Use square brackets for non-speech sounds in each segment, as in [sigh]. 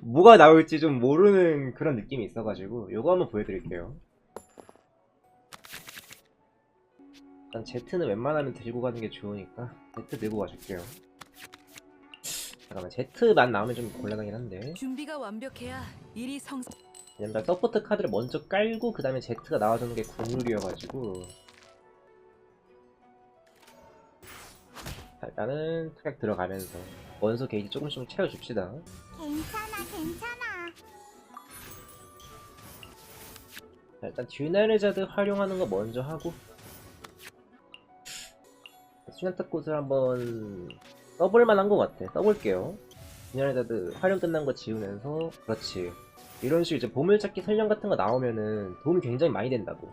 뭐가 나올지 좀 모르는 그런 느낌이 있어가지고 요거 한번 보여드릴게요. 일단 Z는 웬만하면 들고 가는 게 좋으니까 Z 들고 가줄게요. 잠깐만 Z만 나오면 좀 곤란하긴 한데 준비가 완벽해야 일이 성. 왜냐면 서포트 카드를 먼저 깔고 그 다음에 Z가 나와주는 게 국룰이어가지고 일단은 타격 들어가면서 원소 게이지 조금씩 채워줍시다. 괜찮아, 괜찮아. 자, 일단 듀나레자드 활용하는 거 먼저 하고 수면탑 꽃을 한번 써볼 만 한 것 같아. 써볼게요. 듀나레자드 활용 끝난 거 지우면서 그렇지. 이런 식으로 이제 보물찾기 설령 같은 거 나오면은 도움이 굉장히 많이 된다고.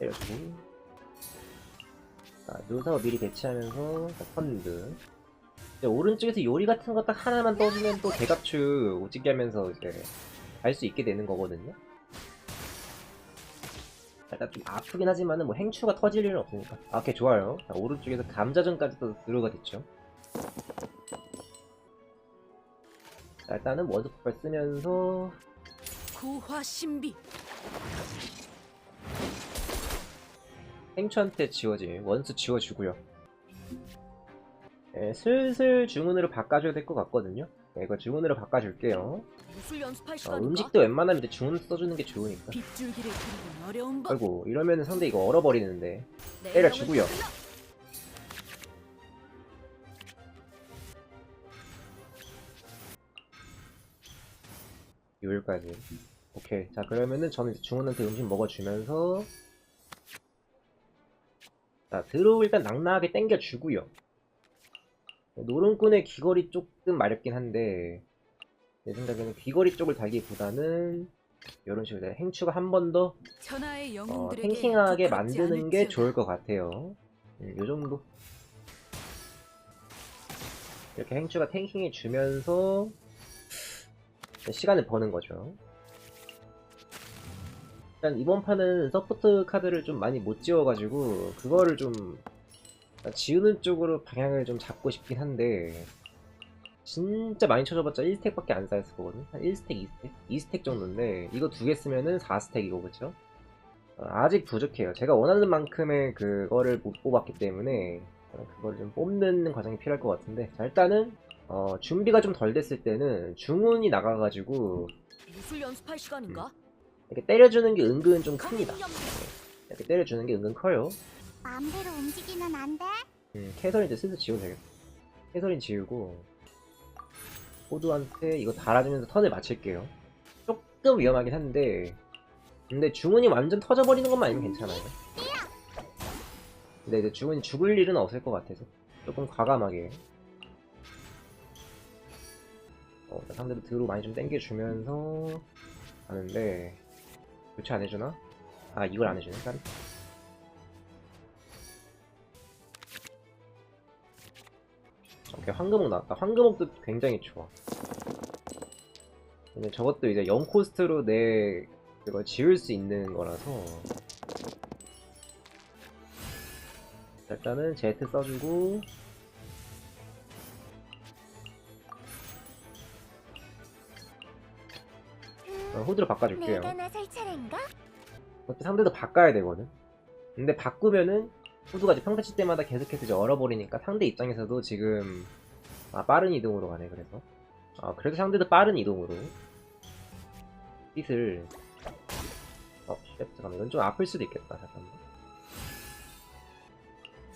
때려주고 자 누사を미리 배치하면서 자, 펀드. 이제 오른쪽에서 요리 같은 거 딱 하나만 떠주면 또 대갑추 오지게 하면서 이제 갈 수 있게 되는 거거든요. 일단 좀 아프긴 하지만은 뭐 행추가 터질 일은 없으니까. 아, 오케이 좋아요. 자, 오른쪽에서 감자전까지도 들어가 됐죠. 자, 일단은 원스 폭발 쓰면서 구화 신비. 행추한테 지워지 원스 지워주고요. 네, 슬슬 주문으로 바꿔줘야 될 것 같거든요. 네, 이거 주문으로 바꿔줄게요. 어? 음식도 웬만하면 이제 주문 써주는 게 좋으니까. 아이고 이러면은 상대 이거 얼어버리는데. 내 때려주고요. 요일까지. 오케이. 자 그러면은 저는 이제 중원한테 음식 먹어주면서 자 드로우 일단 낭낭하게 땡겨주고요. 노름꾼의 귀걸이 조금 마렵긴 한데 내 생각에는 귀걸이 쪽을 달기보다는 이런 식으로 행추가 한 번 더 어, 탱킹하게 만드는 게. 좋을 것 같아요. 음, 요 정도. 이렇게 행추가 탱킹해 주면서 시간을 버는 거죠 일단 이번 판은 서포트 카드를 좀 많이 못 지워가지고 그거를 좀 지우는 쪽으로 방향을 좀 잡고 싶긴 한데 진짜 많이 쳐줘봤자 1스택밖에 안 쌓였을 거거든 한 1스택, 2스택? 2스택 정도인데 이거 두 개 쓰면은 4스택이고 그쵸? 어, 아직 부족해요 제가 원하는 만큼의 그거를 못 뽑았기 때문에 어, 그걸 좀 뽑는 과정이 필요할 것 같은데 자 일단은 어, 준비가 좀 덜 됐을 때는 중운이 나가가지고 무술 연습할 시간인가? 이렇게 때려주는 게 은근 좀 큽니다. 이렇게 때려주는 게 은근 커요 마음대로 움직이면 안 돼? 음, 캐서린 이제 슬슬 지우면 되겠다. 캐서린 지우고, 호두한테 이거 달아주면서 턴을 맞힐게요. 조금 위험하긴 한데, 근데 중훈이 완전 터져버리는 것만 아니면 괜찮아요. 근데 이제 중훈이 죽을 일은 없을 것 같아서, 조금 과감하게. 어, 상대도 드로 많이 좀 땡겨주면서 하는데, 교체 안 해주나? 아, 이걸 안 해주네, 깜 오케이 황금옥 나왔다. 황금옥도 굉장히 좋아. 근데 저것도 이제 0코스트로 내 그걸 지울 수 있는 거라서. 자, 일단은 제트 써주고 어, 호드로 바꿔줄게요? 그것도 상대도 바꿔야 되거든. 근데 바꾸면은 후드가 이제 평타치 때마다 계속해서 이제 얼어버리니까 상대 입장에서도 지금 아 빠른 이동으로 가네 그래서. 아 그래도 상대도 빠른 이동으로. 빛을 어 쉣, 잠깐만. 이건 좀 아플 수도 있겠다 잠깐만.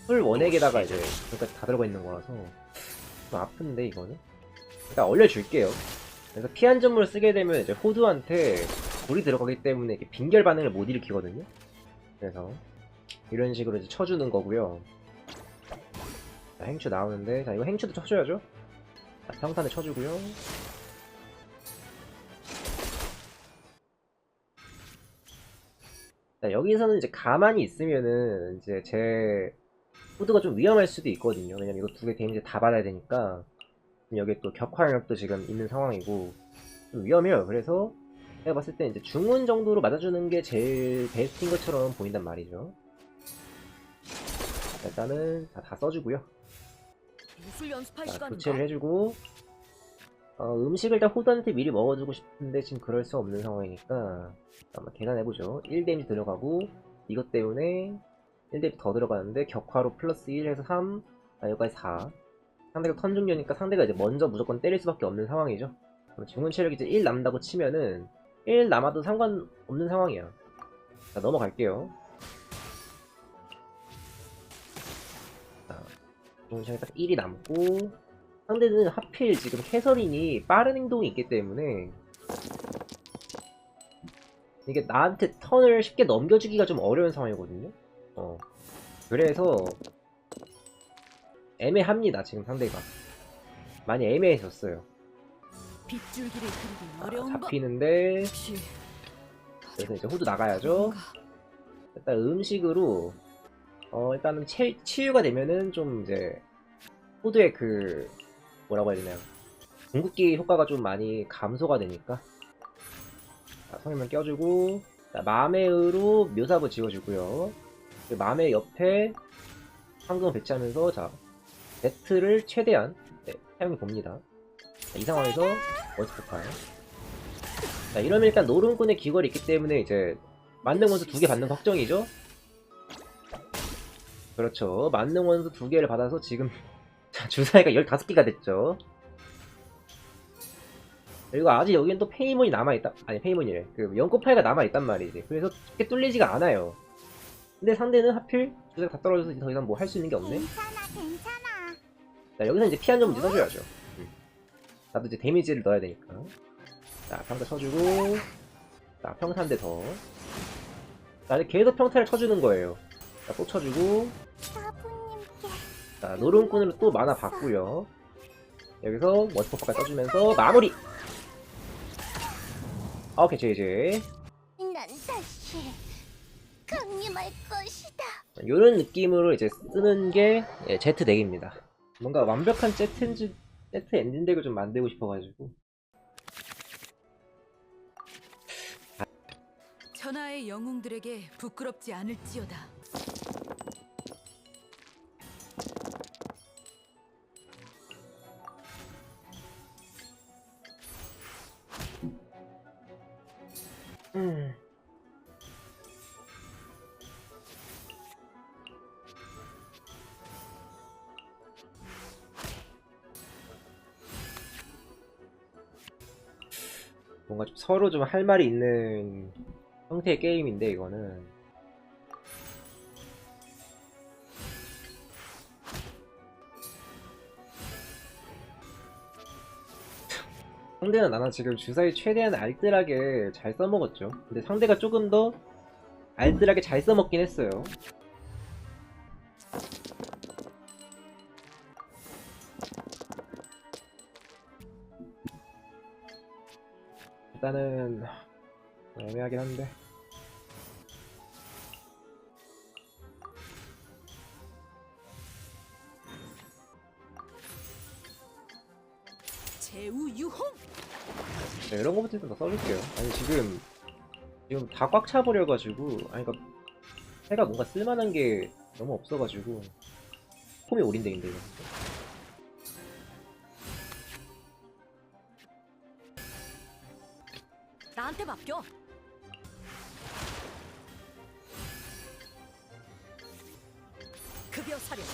풀 원액에다가 이제 그러니까 다 들어가 있는 거라서. 좀 아픈데 이거는? 일단 얼려줄게요 그래서 피 한 점으로 쓰게 되면 이제 호두한테 불이 들어가기 때문에 이게 빈결 반응을 못 일으키거든요. 그래서 이런 식으로 이제 쳐주는 거고요. 자, 행추 나오는데 자 이거 행추도 쳐줘야죠. 자, 평탄에 쳐주고요. 자 여기서는 이제 가만히 있으면은 이제 제 후드가 좀 위험할 수도 있거든요. 왜냐면 이거 두 개 데미지 다 받아야 되니까 여기 또 격화력도 지금 있는 상황이고 좀 위험해요. 그래서 내가 봤을 때 이제 중운 정도로 맞아주는 게 제일 베스트인 것처럼 보인단 말이죠. 자, 일단은 다, 다 써주고요. 자? 교체를 해주고 어, 음식을 다 호드한테 미리 먹어주고 싶은데 지금 그럴 수 없는 상황이니까 한번 계산해보죠 1 데미지 들어가고 이것 때문에 1 데미지 더 들어가는데 격화로 플러스 1 해서 3 아, 여기까지 4 상대가 턴 중료니까 상대가 이제 먼저 무조건 때릴 수밖에 없는 상황이죠 증문 체력이 이제 1 남다고 치면은 1 남아도 상관없는 상황이야 자 넘어갈게요 자 증문 체력이 딱 1이 남고 상대는 하필 지금 해설인이 빠른 행동이 있기 때문에 이게 나한테 턴을 쉽게 넘겨주기가 좀 어려운 상황이거든요. 어. 그래서 애매합니다 지금 상대가 많이 애매해졌어요. 빗줄기를 그리기 아, 어려운 법. 잡히는데 그래서 이제 호두 나가야죠. 뭔가 일단 음식으로 어 일단은 치, 치유가 되면은 좀 이제 호두의 그 뭐라고 해야 되나요 궁극기 효과가 좀 많이 감소가 되니까 자, 성인만 껴주고 자, 마메으로 묘사부 지워주고요 그 마메 옆에 황금을 배치하면서 자 배트를 최대한 네, 사용해 봅니다 자, 이 상황에서 폭발 자 이러면 일단 노름꾼의 귀걸이 있기 때문에 이제 만능 원수 두 개 받는 거 확정이죠? 그렇죠. 만능 원수 두 개를 받아서 지금 [laughs] 자, 주사위가 15개가 됐죠. 그리고 아직 여기는 또 페이몬이 남아있다. 아니, 페이몬이래. 그, 연코파이가 남아있단 말이지. 그래서 쉽게 뚫리지가 않아요. 근데 상대는 하필 주사위가 다 떨어져서 더 이상 뭐 할 수 있는 게 없네. 괜찮아 괜찮아 자, 여기서 이제 피 한 점 이제 써줘야죠. 음. 나도 이제 데미지를 넣어야 되니까. 자, 평타 쳐주고. 자, 평타 한대 더. 자, 이제 계속 평타를 쳐주는 거예요. 자, 또 쳐주고. 자, 노름꾼으로 또 만화 받고요. 여기서 원스포퍼까지 써주면서 마무리! 아, 오케이, 제제. 것이다 요런 느낌으로 이제 쓰는 게 예, Z 덱입니다. 뭔가 완벽한 Z 엔진, Z 엔진 덱을 좀 만들고 싶어가지고. 천하의 영웅들에게 부끄럽지 않을지어다. 뭔가 좀 서로 좀 할 말이 있는 형태의 게임인데 이거는 상대는 나는 지금 주사위 최대한 알뜰하게 잘 써먹었죠. 근데 상대가 조금 더 알뜰하게 잘 써먹긴 했어요. 일단은 애매하긴 한데 제우 유홍. 네, 이런 거부터 일단 더 써줄게요. 아니 지금 지금 다 꽉 차버려가지고 아니 그니까 해가 뭔가 쓸만한 게 너무 없어가지고 폼이 오린데 인데 이거. 나한테 맡겨. 급여 사령.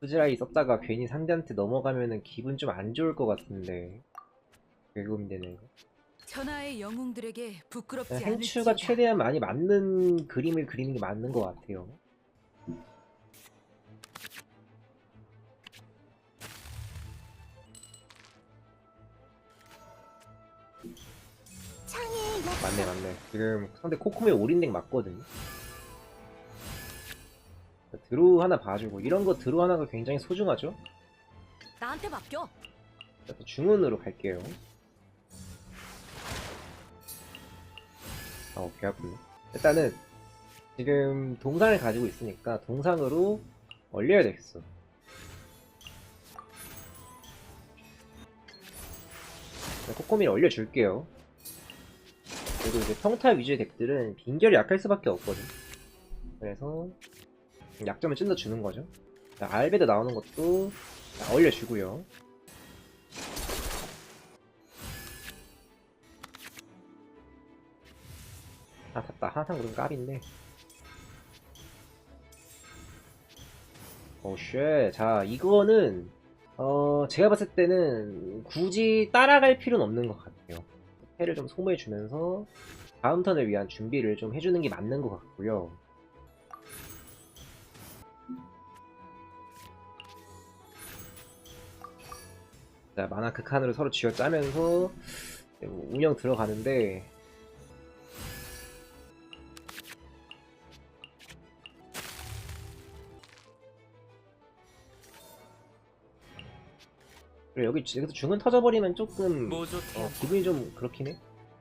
후지라이 썼다가 괜히 상대한테 넘어가면은 기분 좀 안 좋을 것 같은데 왜 고민되네 이거. 천하의 영웅들에게 부끄럽지 그냥 않을지어다. 행추가 최대한 많이 맞는 그림을 그리는 게 맞는 것 같아요. 맞네 맞네. 지금 상대 코코메 올인덱 맞거든요. 드로우 하나 봐주고 이런 거 드로우 하나가 굉장히 소중하죠. 나한테 맡겨. 중원으로 갈게요. 아, 개 아프네. 일단은 지금 동상을 가지고 있으니까 동상으로 올려야 되겠어. 자, 코코미를 올려줄게요. 그리고 이제 평타 위주의 덱들은 빈결이 약할 수밖에 없거든. 그래서 약점을 찔러 주는 거죠. 자, 알베드 나오는 것도 자, 올려주고요. 아, 탔다. 항상 그런 깝인데. 오, 쉣. 자, 이거는, 어, 제가 봤을 때는 굳이 따라갈 필요는 없는 것 같아요. 패를 좀 소모해주면서 다음 턴을 위한 준비를 좀 해주는 게 맞는 것 같고요. 자, 만화 극한으로 서로 쥐어짜면서 뭐 운영 들어가는데 그리고 여기 여기서 중은 터져버리면 조금 어, 기분이 좀 그렇긴 해.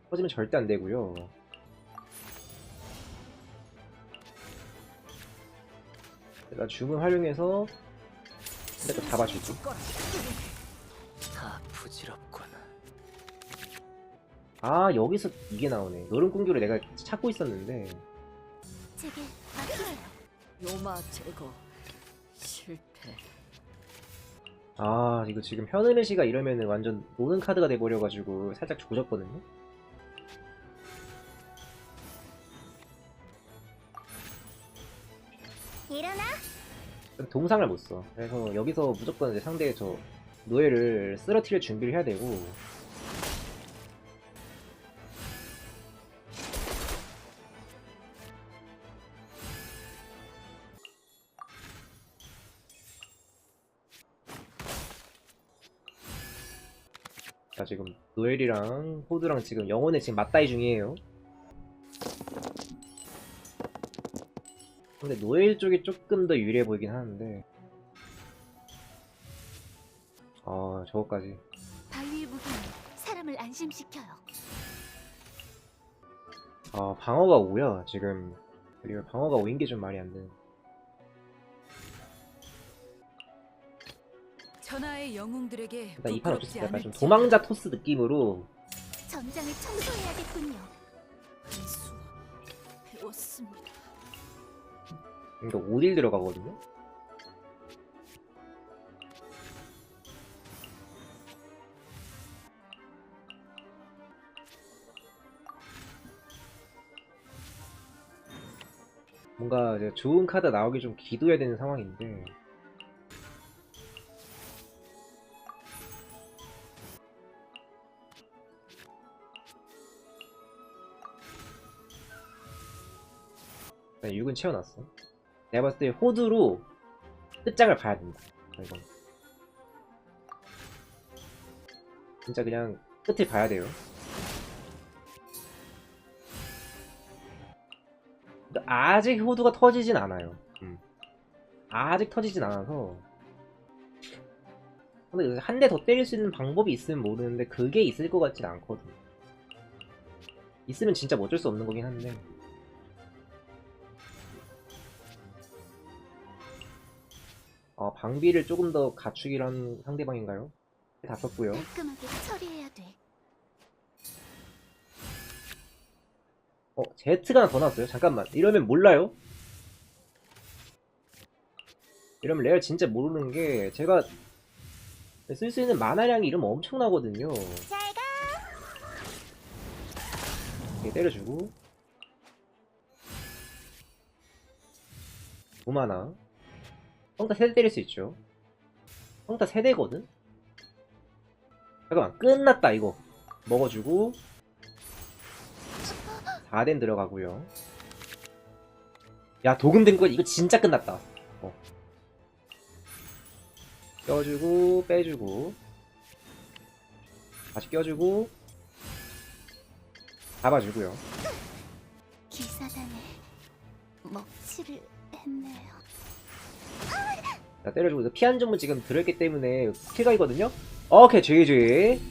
터지면 절대 안 되고요. 내가 줌을 활용해서 내가 잡아주고. 다 부질없군. 아 여기서 이게 나오네. 노른 꿈교를 내가 찾고 있었는데. 요마 제거. 아 이거 지금 현음의 씨가 이러면은 완전 노는 카드가 돼버려가지고 살짝 조졌거든요. 일어나. 동상을 못 써. 그래서 여기서 무조건 이제 상대의 저 노예를 쓰러뜨릴 준비를 해야 되고 지금 노엘이랑 호두랑 지금 영혼의 지금 맞다이 중이에요. 근데 노엘 쪽이 조금 더 유리해 보이긴 하는데 아 저거까지 바위의 사람을 안심시켜요. 아 방어가 5야 지금 그리고 방어가 5인 게 좀 말이 안 되는 천하의 영웅들에게 일단 이판 부끄럽지 어쨌든 약간 좀. 도망자 토스 느낌으로 전장을 청소해야겠군요. 한수 배웠습니다. 그러니까 5딜 들어가거든요 뭔가 이제 좋은 카드 나오기 좀 기도해야 되는 상황인데 네, 6은 채워놨어 내가 봤을 때 호두로 끝장을 봐야 된다. 이건. 진짜 그냥 끝을 봐야 돼요. 아직 호두가 터지진 않아요. 음. 아직 터지진 않아서. 근데 한 대 더 때릴 수 있는 방법이 있으면 모르는데 그게 있을 것 같진 않거든 있으면 진짜 뭐 어쩔 수 없는 거긴 한데 어, 방비를 조금 더 갖추기로 한 상대방인가요? 다 썼고요. 깔끔하게 처리해야 돼. 어, Z가 하나 더 나왔어요. 잠깐만. 이러면 몰라요? 이러면 레알 진짜 모르는 게 제가 쓸 수 있는 만화량이 이러면 엄청나거든요. 잘 가. 이렇게 때려주고 무마나 성타 세대 때릴 수 있죠. 성타 세대거든? 잠깐만 끝났다 이거 먹어주고 4덴 들어가고요 야 도금된 거 이거 진짜 끝났다 어. 껴주고 빼주고 다시 껴주고 잡아주고요 기사단에 먹칠을 했네요. 자 때려주고 피 한 점은 지금 들어있기 때문에 킬각이거든요. 오케이 GG